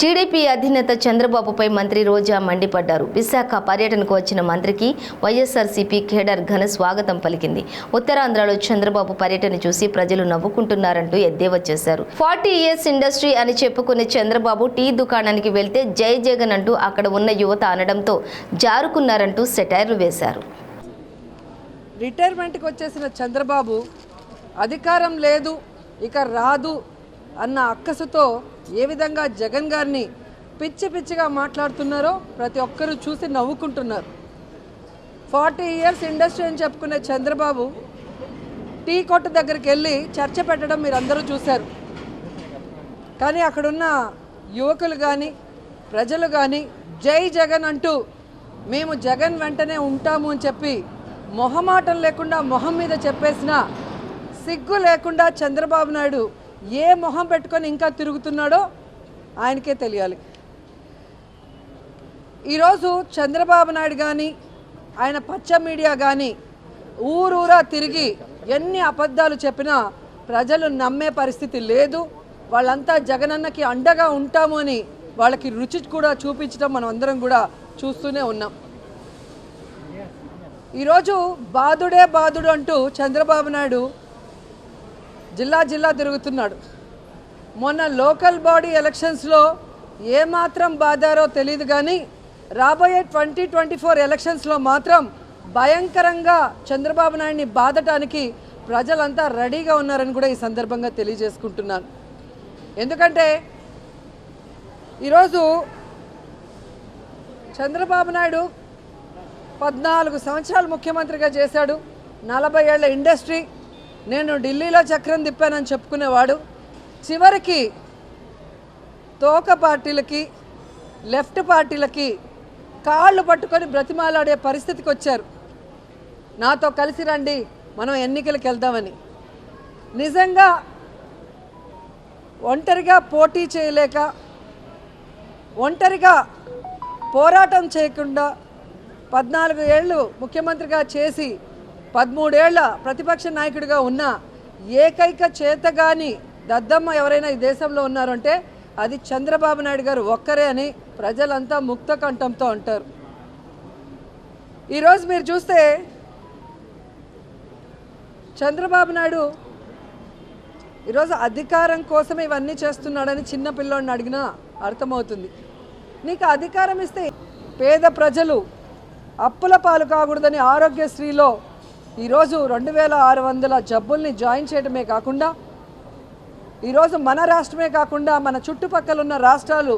TDP అధినేత చంద్రబాబుపై మంత్రి రోజా మండిపడ్డారు. విశాఖ పర్యటనకు వచ్చిన మంత్రికి వైఎస్ఆర్సీపీ కేడర్ ఘన స్వాగతం పలికింది. ఉత్తరాంధ్రలో చంద్రబాబు పర్యటన చూసి ప్రజలు నవ్వుకుంటున్నారంటూ ఎద్దేవా చేశారు. ఫార్టీ ఇయర్స్ ఇండస్ట్రీ అని చెప్పుకునే చంద్రబాబు టీ దుకాణానికి వెళ్తే జై జగన్ అంటూ అక్కడ ఉన్న యువత అనడంతో జారుకున్నారంటూ సెటైర్లు వేశారు. రిటైర్మెంట్కి వచ్చేసిన చంద్రబాబు అధికారం లేదు ఇక రాదు అన్న అక్కసుతో ఏ విధంగా జగన్ గారిని పిచ్చి పిచ్చిగా మాట్లాడుతున్నారో ప్రతి ఒక్కరూ చూసి నవ్వుకుంటున్నారు. ఫార్టీ ఇయర్స్ ఇండస్ట్రీ అని చెప్పుకునే చంద్రబాబు టీ కొట్టు దగ్గరికి వెళ్ళి చర్చ పెట్టడం మీరు అందరూ చూశారు. కానీ అక్కడున్న యువకులు కానీ ప్రజలు కానీ జై జగన్ అంటూ మేము జగన్ వెంటనే ఉంటాము అని చెప్పి మొహమాటం లేకుండా మొహం మీద చెప్పేసిన సిగ్గు లేకుండా చంద్రబాబు నాయుడు ఏ మొహం పెట్టుకొని ఇంకా తిరుగుతున్నాడో ఆయనకే తెలియాలి. ఈరోజు చంద్రబాబు నాయుడు కానీ ఆయన పచ్చ మీడియా కానీ ఊరూరా తిరిగి ఎన్ని అబద్ధాలు చెప్పినా ప్రజలు నమ్మే పరిస్థితి లేదు. వాళ్ళంతా జగనన్నకి అండగా ఉంటాము అని వాళ్ళకి రుచి కూడా చూపించడం మనం అందరం కూడా చూస్తూనే ఉన్నాం. ఈరోజు బాధుడే బాధుడు అంటూ చంద్రబాబు నాయుడు జిల్లా జిల్లా తిరుగుతున్నాడు. మొన్న లోకల్ బాడీ ఎలక్షన్స్లో ఏమాత్రం బాధారో తెలియదు కానీ రాబోయే ట్వంటీ ట్వంటీ ఫోర్ ఎలక్షన్స్లో మాత్రం భయంకరంగా చంద్రబాబు నాయుడిని బాధటానికి ప్రజలంతా రెడీగా ఉన్నారని కూడా ఈ సందర్భంగా తెలియజేసుకుంటున్నాను. ఎందుకంటే ఈరోజు చంద్రబాబు నాయుడు పద్నాలుగు సంవత్సరాలు ముఖ్యమంత్రిగా చేశాడు నలభై ఏళ్ళ ఇండస్ట్రీ నేను ఢిల్లీలో చక్రం తిప్పానని చెప్పుకునేవాడు. చివరికి తోక పార్టీలకి లెఫ్ట్ పార్టీలకి కాళ్ళు పట్టుకొని బ్రతిమాలాడే పరిస్థితికి వచ్చారు. నాతో కలిసి రండి మనం ఎన్నికలకు వెళ్దామని. నిజంగా ఒంటరిగా పోటీ చేయలేక ఒంటరిగా పోరాటం చేయకుండా పద్నాలుగు ఏళ్ళు ముఖ్యమంత్రిగా చేసి పదమూడేళ్ళ ప్రతిపక్ష నాయకుడిగా ఉన్న ఏకైక చేతగాని దద్దమ్మ ఎవరైనా ఈ దేశంలో ఉన్నారంటే అది చంద్రబాబు నాయుడు గారు ఒక్కరే అని ప్రజలంతా ముక్త కంఠంతో అంటారు. ఈరోజు మీరు చూస్తే చంద్రబాబు నాయుడు ఈరోజు అధికారం కోసం ఇవన్నీ చేస్తున్నాడని చిన్న పిల్లోడిని అడిగినా అర్థమవుతుంది. నీకు అధికారం ఇస్తే పేద ప్రజలు అప్పుల పాలు కాకూడదని ఆరోగ్యశ్రీలో ఈరోజు రెండు వేల ఆరు వందల జబ్బుల్ని జాయిన్ చేయడమే కాకుండా ఈరోజు మన రాష్ట్రమే కాకుండా మన చుట్టుపక్కల ఉన్న రాష్ట్రాలు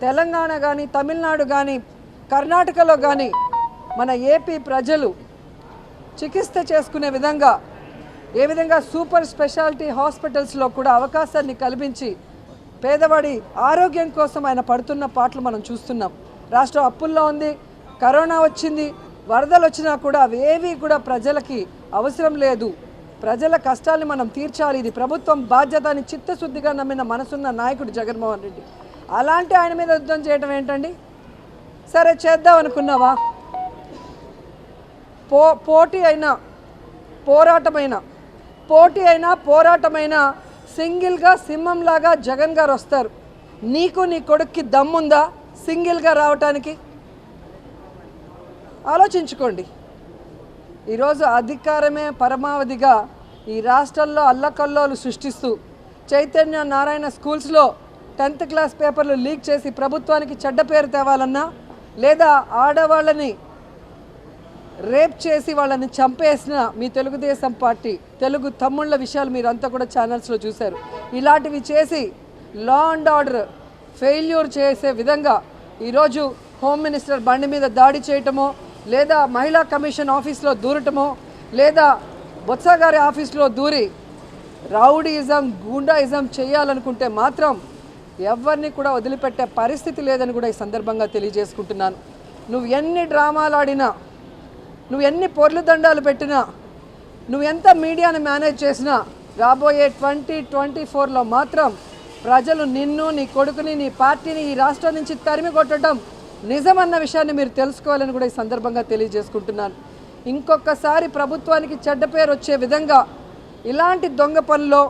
తెలంగాణ కానీ తమిళనాడు కానీ కర్ణాటకలో కానీ మన ఏపీ ప్రజలు చికిత్స చేసుకునే విధంగా ఏ విధంగా సూపర్ స్పెషాలిటీ హాస్పిటల్స్లో కూడా అవకాశాన్ని కల్పించి పేదవాడి ఆరోగ్యం కోసం ఆయన పడుతున్న పాటలు మనం చూస్తున్నాం. రాష్ట్రం అప్పుల్లో ఉంది కరోనా వచ్చింది వరదలు వచ్చినా కూడా అవేవి కూడా ప్రజలకి అవసరం లేదు. ప్రజల కష్టాల్ని మనం తీర్చాలి. ఇది ప్రభుత్వం బాధ్యత అని చిత్తశుద్ధిగా నమ్మిన మనసున్న నాయకుడు జగన్మోహన్ రెడ్డి. అలాంటి ఆయన మీద యుద్ధం చేయడం ఏంటండి? సరే చేద్దాం అనుకున్నావా? పో పోటీ అయినా పోరాటమైన పోటీ అయినా పోరాటమైనా సింగిల్గా సింహంలాగా జగన్ గారు వస్తారు. నీకు నీ కొడుక్కి దమ్ముందా సింగిల్గా రావటానికి? ఆలోచించుకోండి. ఈరోజు అధికారమే పరమావధిగా ఈ రాష్ట్రంలో అల్లకల్లోలు సృష్టిస్తూ చైతన్య నారాయణ స్కూల్స్లో టెన్త్ క్లాస్ పేపర్లు లీక్ చేసి ప్రభుత్వానికి చెడ్డ పేరు తేవాలన్నా లేదా ఆడవాళ్ళని రేప్ చేసి వాళ్ళని చంపేసిన మీ తెలుగుదేశం పార్టీ తెలుగు తమ్ముళ్ళ విషయాలు మీరు అంతా కూడా ఛానల్స్లో చూశారు. ఇలాంటివి చేసి లా అండ్ ఆర్డర్ ఫెయిల్యూర్ చేసే విధంగా ఈరోజు హోమ్ మినిస్టర్ బండి మీద దాడి చేయటమో లేదా మహిళా కమిషన్ ఆఫీస్లో దూరటమో లేదా బొత్స గారి ఆఫీస్లో దూరి రౌడీయిజం గూండాయిజం చేయాలనుకుంటే మాత్రం ఎవరిని కూడా వదిలిపెట్టే పరిస్థితి లేదని కూడా ఈ సందర్భంగా తెలియజేసుకుంటున్నాను. నువ్వు ఎన్ని డ్రామాలు ఆడినా నువ్వు ఎన్ని పొర్లు దండాలు పెట్టినా నువ్వు ఎంత మీడియాను మేనేజ్ చేసినా రాబోయే ట్వంటీ ట్వంటీ ఫోర్లో మాత్రం ప్రజలు నిన్ను నీ కొడుకుని నీ పార్టీని ఈ రాష్ట్రం నుంచి తరిమి కొట్టడం నిజమన్న విషయాన్ని మీరు తెలుసుకోవాలని కూడా ఈ సందర్భంగా తెలియజేసుకుంటున్నాను. ఇంకొకసారి ప్రభుత్వానికి చెడ్డ పేరు వచ్చే విధంగా ఇలాంటి దొంగ పనిలో